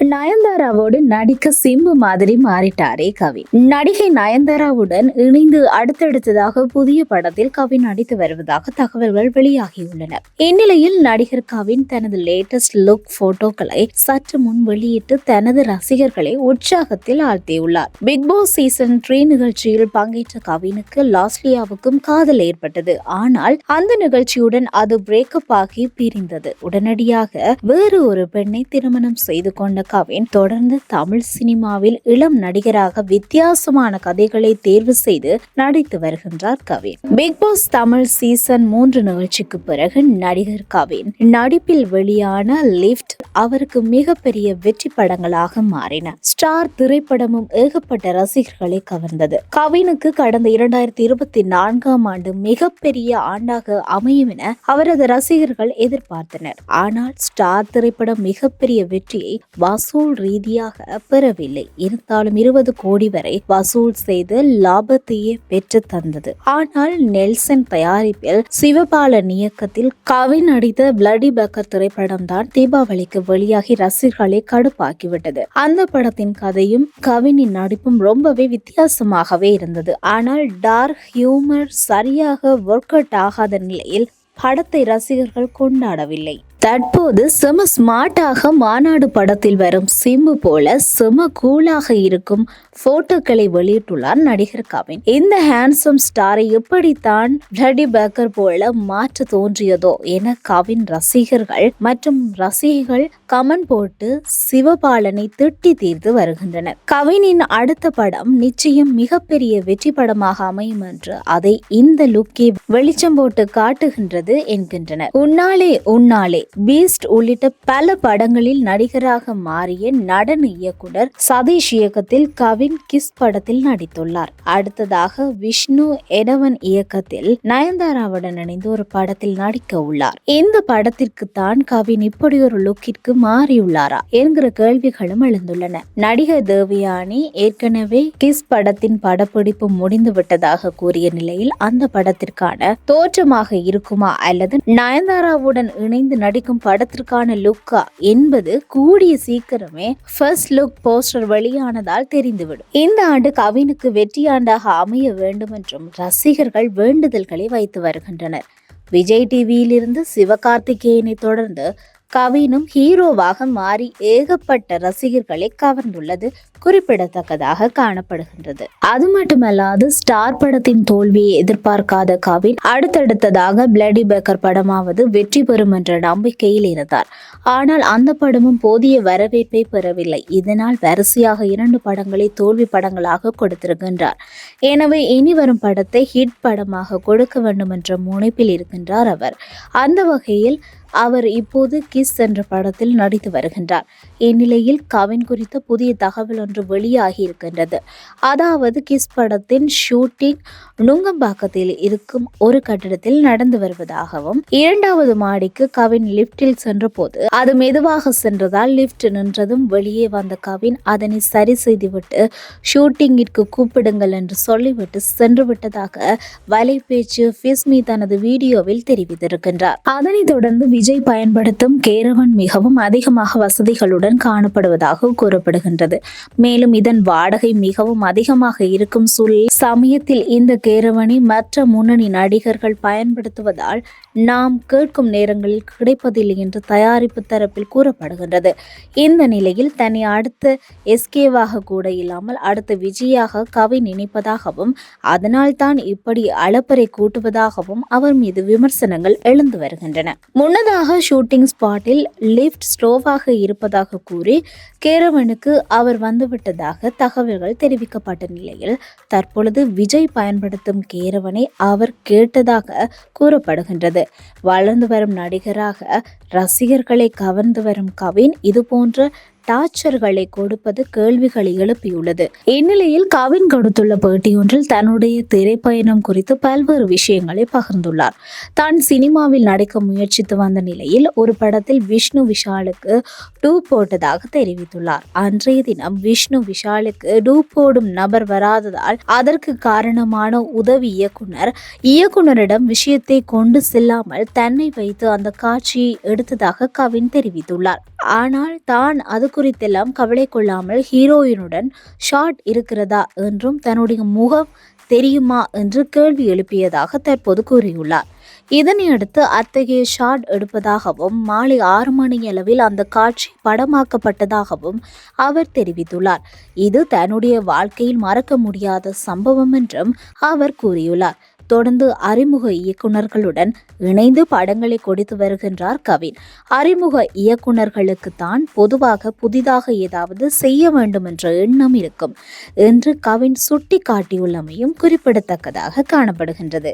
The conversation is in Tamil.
நயன்தாராவோடு நடிக்க சிம்பு மாதிரி மாறிட்டாரே கவின் நடிகை நயன்தாராவுடன் இணைந்து அடுத்தடுத்ததாக புதிய படத்தில் கவின் நடித்து வருவதாக தகவல்கள் வெளியாகியுள்ளன. இந்நிலையில் நடிகர் கவின் தனது லேட்டஸ்ட் லுக் போட்டோக்களை சற்று முன் வெளியிட்டு தனது ரசிகர்களை உற்சாகத்தில் ஆழ்த்தியுள்ளார். பிக் பாஸ் சீசன் த்ரீ நிகழ்ச்சியில் பங்கேற்ற கவினுக்கு லாஸ்லியாவுக்கும் காதல் ஏற்பட்டது. ஆனால் அந்த நிகழ்ச்சியுடன் அது பிரேக்கப் ஆகி பிரிந்தது. உடனடியாக வேறு ஒரு பெண்ணை திருமணம் செய்து கொண்ட கவின் தொடர்ந்து தமிழ் சினிமாவில் இளம் நடிகராக வித்தியாசமான கதைகளை தேர்வு செய்து நடித்து வருகின்றார் Kavin. Bigg Boss Tamil season மூன்று நிகழ்ச்சிக்கு பிறகு நடிகர் கவின். நடிப்பில் வெளியான லிப்ட் அவருக்கு மிகப்பெரிய வெற்றி படங்களாக மாறின. ஸ்டார் திரைப்படமும் ஏகப்பட்ட ரசிகர்களை கவர்ந்தது. கவினுக்கு கடந்த இரண்டாயிரத்தி இருபத்தி நான்காம் ஆண்டு மிகப்பெரிய ஆண்டாக அமையும் என அவரது ரசிகர்கள் எதிர்பார்த்தனர். ஆனால் ஸ்டார் திரைப்படம் மிகப்பெரிய வெற்றியை வசூல் ரீதியாக பெறவில்லை. இருந்தாலும் இருபது கோடி வரை வசூல் செய்து லாபத்தையே பெற்று தந்தது. ஆனால் நெல்சன் தயாரிப்பில் சிவபாலன் இயக்கத்தில் கவின் நடித்த பிளடி பக்கர் திரைப்படம் தான் தீபாவளிக்கு வெளியாகி ரசிகர்களை கடுப்பாக்கிவிட்டது. அந்த படத்தின் கதையும் கவினின் நடிப்பும் ரொம்பவே வித்தியாசமாகவே இருந்தது. ஆனால் டார்க் ஹியூமர் சரியாக ஒர்க் அவுட் ஆகாத நிலையில் படத்தை ரசிகர்கள் கொண்டாடவில்லை. தற்போது செம ஸ்மார்ட்டாக மாநாடு படத்தில் வரும் சிம்பு போல செம கூலாக இருக்கும் போட்டோக்களை வெளியிட்டுள்ளார் நடிகர் கவின். இந்த ஹேண்ட்ஸம் ஸ்டாரை எப்படித்தான் பிளடி பேக்கர் போல மாற்ற தோன்றியதோ என கவின் ரசிகர்கள் மற்றும் ரசிகைகள் கமெண்ட் போட்டு சிவபாலனை திட்டி தீர்த்து வருகின்றனர். கவினின் அடுத்த படம் நிச்சயம் மிகப்பெரிய வெற்றி படமாக அமையும் என்று அதை இந்த லுக்கே வெளிச்சம் போட்டு காட்டுகின்றது என்கின்றனர். உன்னாலே உன்னாலே பீஸ்ட் உள்ளிட்ட பல படங்களில் நடிகராக மாறிய நடன இயக்குனர் சதீஷ் இயக்கத்தில் கவின் கிஸ் படத்தில் நடித்துள்ளார். அடுத்ததாக விஷ்ணு எடவன் இயக்கத்தில் நயன்தாராவுடன் இணைந்து ஒரு படத்தில் நடிக்க உள்ளார். இந்த படத்திற்கு தான் கவின் இப்படி ஒரு லுக்கிற்கு மாறியுள்ளாரா என்கிற கேள்விகளும் எழுந்துள்ளன. நடிகர் தேவயானி ஏற்கனவே கிஸ் படத்தின் படப்பிடிப்பு முடிந்து விட்டதாக கூறிய நிலையில் அந்த படத்திற்கான தோற்றமாக இருக்குமா அல்லது நயன்தாராவுடன் இணைந்து கிடைக்கும் படத்திற்கான லுக்கா என்பது கூடிய சீக்கிரமே ஃபர்ஸ்ட் லுக் போஸ்டர் வெளியானதால் தெரிந்துவிடும். இந்த ஆண்டு கவினுக்கு வெற்றியாண்டாக அமைய வேண்டும் என்றும் ரசிகர்கள் வேண்டுதல்களை வைத்து வருகின்றனர். விஜய் டிவியிலிருந்து சிவகார்த்திகேயனை தொடர்ந்து கவினும் ஹீரோவாக மாறி ஏகப்பட்ட ரசிகர்களை கவர்ந்துள்ளது குறிப்பிடத்தக்கதாக காணப்படுகின்றது. அது மட்டுமல்லாது ஸ்டார் படத்தின் தோல்வியை எதிர்பார்க்காத கவின் அடுத்தடுத்ததாக பிளடி பேக்கர் படமாவது வெற்றி பெறும் என்ற நம்பிக்கையில் இருந்தார். ஆனால் அந்த படமும் போதிய வரவேற்பை பெறவில்லை. இதனால் வரிசையாக இரண்டு படங்களை தோல்வி படங்களாக கொடுத்திருக்கின்றார். எனவே இனி வரும் படத்தை ஹிட் படமாக கொடுக்க வேண்டும் என்ற முனைப்பில் இருக்கின்றார் அவர். அந்த வகையில் அவர் இப்போது கிஸ் என்ற படத்தில் நடித்து வருகின்றார். இந்நிலையில் கவின் குறித்த புதிய தகவல் ஒன்று வெளியாகி இருக்கின்றது. அதாவது கிஸ் படத்தின் ஷூட்டிங் நுங்கம்பாக்கத்தில் இருக்கும் ஒரு கட்டிடத்தில் நடந்து வருவதாகவும் இரண்டாவது மாடிக்கு கவின் லிப்டில் சென்றபோது அது மெதுவாக சென்றதால் லிப்ட் நின்றதும் வெளியே வந்த கவின் அதனை சரி செய்துவிட்டு ஷூட்டிங்கிற்கு கூப்பிடுங்கள் என்று சொல்லிவிட்டு சென்று விட்டதாக வலைபேச்சு ஃபிஸ்மி தனது வீடியோவில் தெரிவித்திருக்கின்றார். அதனைத் தொடர்ந்து விஜய் பயன்படுத்தும் கேரவன் மிகவும் அதிகமாக வசதிகளுடன் காணப்படுவதாக கூறப்படுகின்றது. மேலும் இதன் வாடகை மிகவும் அதிகமாக இருக்கும் சூழலில் சமயத்தில் இந்த கேரவனை மற்ற முன்னணி நடிகர்கள் பயன்படுத்துவதால் நாம் கேட்கும் நேரங்களில் கிடைப்பதில்லை என்று தயாரிப்பு தரப்பில் கூறப்படுகின்றது. இந்த நிலையில் தன்னை அடுத்த எஸ்கேவாக கூட இல்லாமல் அடுத்த விஜயாக கவி நினைப்பதாகவும் அதனால் தான் இப்படி அளப்பறை கூட்டுவதாகவும் அவர் மீது விமர்சனங்கள் எழுந்து வருகின்றன. முன்னதாக ஷூட்டிங் ஸ்பாட்டில் லிஃப்ட் ஸ்லோவாக இருப்பதாக கூறி கேரவனுக்கு அவர் வந்துவிட்டதாக தகவல்கள் தெரிவிக்கப்பட்ட நிலையில் தற்பொழுது விஜய் பயன்படுத்தும் கேரவனை அவர் கேட்டதாக கூறப்படுகின்றது. வளர்ந்து வரும் நடிகராக ரசிகர்களை கவர்ந்து வரும் கவின் இது போன்ற டார்ச்சர்களை கொடுப்பது கேள்விகளை எழுப்பியுள்ளது. இந்நிலையில் கவின் கொடுத்துள்ள பேட்டியொன்றில் தன்னுடைய திரைப்பயணம் குறித்து பல்வேறு விஷயங்களை பகிர்ந்துள்ளார். தான் சினிமாவில் நடிக்க முயற்சித்து வந்த நிலையில் ஒரு படத்தில் விஷ்ணு விஷாலுக்கு டூ போட்டதாக தெரிவித்துள்ளார். அன்றைய தினம் விஷ்ணு விஷாலுக்கு டூ போடும் நபர் வராததால் அதற்கு காரணமான உதவி இயக்குனர் இயக்குனரிடம் விஷயத்தை கொண்டு செல்லாமல் தன்னை வைத்து அந்த காட்சியை எடுத்ததாக கவின் தெரிவித்துள்ளார். ஆனால் தான் அது குறித்தெல்லாம் கவலை கொள்ளாமல் ஹீரோயினுடன் ஷாட் இருக்கிறதா என்றும் தன்னுடைய முகம் தெரியுமா என்று கேள்வி எழுப்பியதாக தற்போது கூறியுள்ளார். இதனையடுத்து அத்தகைய ஷாட் எடுப்பதாகவும் மாலை ஆறு மணி அளவில் அந்த காட்சி படமாக்கப்பட்டதாகவும் அவர் தெரிவித்துள்ளார். இது தன்னுடைய வாழ்க்கையில் மறக்க முடியாத சம்பவம் என்றும் அவர் கூறியுள்ளார். தொடர்ந்து அறிமுக இயக்குனர்களுடன் இணைந்து படங்களை கொடுத்து வருகின்றார் கவின். அறிமுக இயக்குனர்களுக்கு தான் பொதுவாக புதிதாக ஏதாவது செய்ய வேண்டும் என்ற எண்ணம் இருக்கும். என்று கவின் சுட்டி காட்டியுள்ளமையும் குறிப்பிடத்தக்கதாக காணப்படுகின்றது.